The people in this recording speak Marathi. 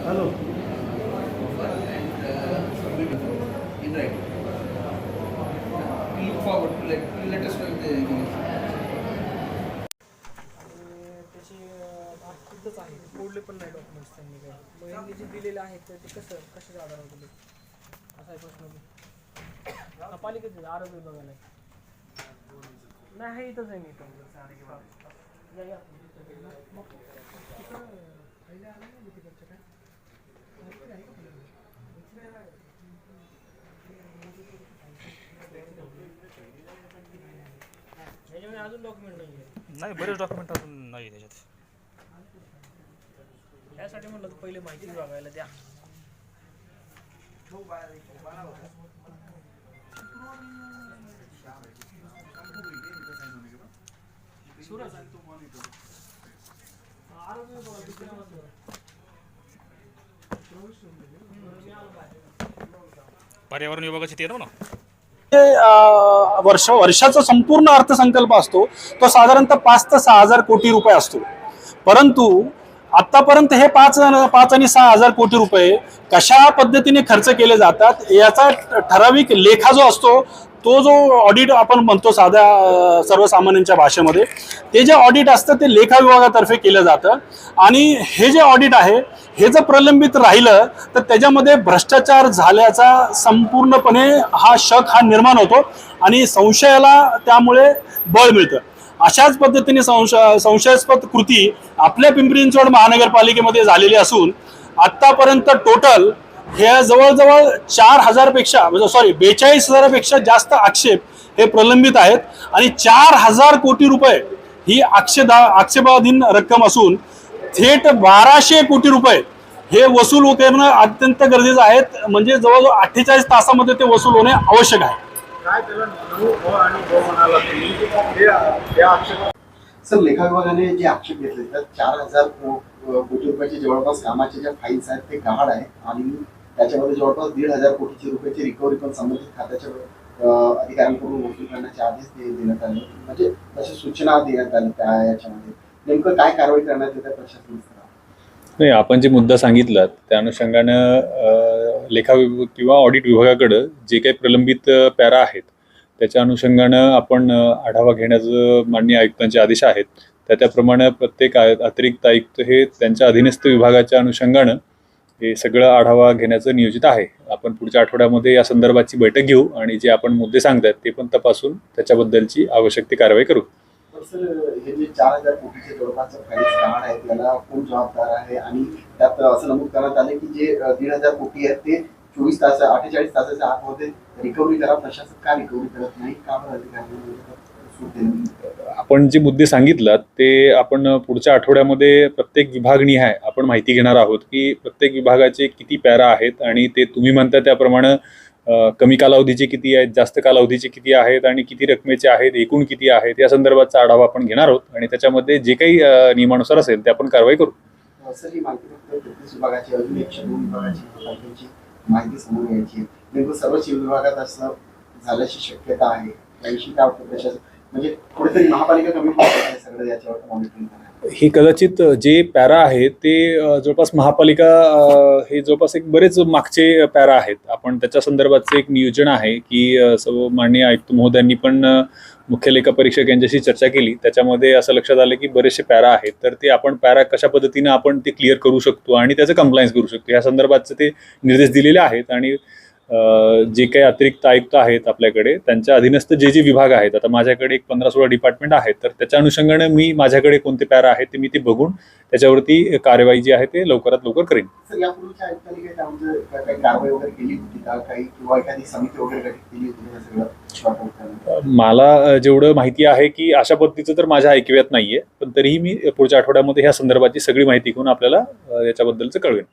Hello us know if there is any. आणि त्याची शुद्धच आहे मोडले पण नाही डॉक्युमेंट्स त्यांनी काय मग यांनी जे दिलेले आहेत तर ते कसं कशाच्या आधारावर दिले असा आहे प्रश्न पालिकेचे आरोग्य विभागाला. नाही आहे इथंच आहे मी इथं अजून डॉक्युमेंट नाही आहे नाही बरेच डॉक्युमेंट अजून नाही त्याच्यात. त्यासाठी म्हणलं तर पहिले माहिती बघायला द्या. सुरज पर्यावरण विभागाची ते ना वर्ष वर्षाचा संपूर्ण अर्थसंकल्प असतो. तो साधारणतः पाच ते सहा हजार कोटी रुपये असतो. परंतु आतापर्यंत हे पाच पाच आणि सहा हजार कोटी रुपये कशा पद्धतीने खर्च केले जातात याचा ठराविक लेखा जो असतो तो जो ऑडिट आपण म्हणतो साध्या सर्वसामान्यांच्या भाषेमध्ये ते जे ऑडिट असतं ते लेखा विभागातर्फे केलं जातं. आणि हे जे ऑडिट आहे हे जर प्रलंबित राहिलं तर त्याच्यामध्ये भ्रष्टाचार झाल्याचा संपूर्णपणे हा शक हा निर्माण होतो आणि संशयाला त्यामुळे बळ मिळतं. अशाच पद्धतीने संशय संशयास्पद कृती आपल्या पिंपरी चिंचवड महानगरपालिकेमध्ये झालेली असून आत्तापर्यंत टोटल हे जवळजवळ चार हजारपेक्षा म्हणजे सॉरी बेचाळीस हजारापेक्षा जास्त आक्षेप हे प्रलंबित आहेत. आणि चार हजार कोटी रुपये ही आक्षेदा आक्षेपाधीन रक्कम असून थेट बाराशे कोटी रुपये हे वसूल करणं अत्यंत गरजेचं आहे. म्हणजे जवळजवळ अठ्ठेचाळीस तासामध्ये ते वसूल होणे आवश्यक आहे. त्या आक्षेप सर लेखा विभागाने जे आक्षेप घेतले त्यात चार हजार को- कोटी रुपयाचे जवळपास कामाचे ज्या फाईल्स आहेत ते गहाड आहे आणि त्याच्यामध्ये जवळपास दीड हजार कोटीची रुपयाची रिकव्हरी पण संबंधित खात्याच्या अधिकाऱ्यांकडून वसूल करण्याच्या आधीच ते देण्यात आले. म्हणजे तशी सूचना देण्यात आली त्या याच्यामध्ये. नेमकं काय कारवाई करण्यात येते प्रशासन स्तरावर नाही आपण जे मुद्दा सांगितला त्या अनुषंगानं लेखा विभाग किंवा ऑडिट विभागाकडं जे काही प्रलंबित पॅरा आहेत त्याच्या अनुषंगानं आपण आढावा घेण्याचं मान्य आयुक्तांचे आदेश आहेत. त्या त्याप्रमाणे प्रत्येक आय- अतिरिक्त आयुक्त हे त्यांच्या अधीनस्थ विभागाच्या अनुषंगानं हे सगळं आढावा घेण्याचं नियोजित आहे. आपण पुढच्या आठवड्यामध्ये या संदर्भाची बैठक घेऊ आणि जे आपण मुद्दे सांगतात ते पण तपासून त्याच्याबद्दलची आवश्यक ती कारवाई करू. सर हे जे चार हजार कोटीचे जवळपास फाईल्स गहाड आहेत त्याला कोण जबाबदार आहे? आणि त्यात असं नमूद करण्यात आले की जे अं, दीड हजार कोटी आहेत ते चोवीस तास अठ्ठेचाळीस तासाच्या आतमध्ये रिकव्हरी करा प्रशासन का रिकव्हरी करत नाही? का बरं अधिकाऱ्यांनी म्हणजे आपण जे मुद्दे सांगितलात ते आपण पुढच्या आठवड्यामध्ये प्रत्येक विभागनिहाय आपण माहिती घेणार आहोत की प्रत्येक विभागाचे किती पॅरा आहेत आणि ते तुम्ही म्हणता त्याप्रमाणे कमी कालावधीचे किती आहेत जास्त कालावधीचे किती आहेत आणि किती रकमेचे आहेत एकूण किती आहेत या संदर्भाचा आढावा आपण घेणार आहोत आणि त्याच्यामध्ये जे काही नियमानुसार असेल ते आपण कारवाई करू. माहिती समोर यायची विभागात असं झाल्याची शक्यता आहे. काय वाटतं म्हणजे कुठेतरी महापालिका कमी याच्यावर मॉनिटरिंग हे कदाचित जे पॅरा आहेत ते जवळपास महापालिका हे जवळपास एक बरेच मागचे पॅरा आहेत. आपण त्याच्या संदर्भाचं एक नियोजन आहे की सर्व माननीय आयुक्त महोदयांनी पण मुख्य लेखा परीक्षक यांच्याशी चर्चा केली. त्याच्यामध्ये असं लक्षात आलं की बरेचसे पॅरा आहेत. तर ते आपण पॅरा कशा पद्धतीनं आपण ते क्लिअर करू शकतो आणि त्याचं कंप्लायन्स करू शकतो. या संदर्भातचे ते निर्देश दिलेले आहेत आणि जे काही अतिरिक्त आयुक्त आहेत आपल्याकडे त्यांच्या अधीनस्थ जे जे विभाग आहेत आता माझ्याकडे एक पंधरा सोळा डिपार्टमेंट आहेत तर त्याच्या अनुषंगाने मी माझ्याकडे कोणते पॅरा आहेत ते मी ते बघून त्याच्यावरती कारवाई जी आहे ते लवकरात लवकर करेन. मला जेवढं माहिती आहे की अशा पद्धतीचं तर माझ्या ऐकव्यात नाहीये पण तरीही मी पुढच्या आठवड्यामध्ये ह्या संदर्भाची सगळी माहिती घेऊन आपल्याला याच्याबद्दलचं कळवेन.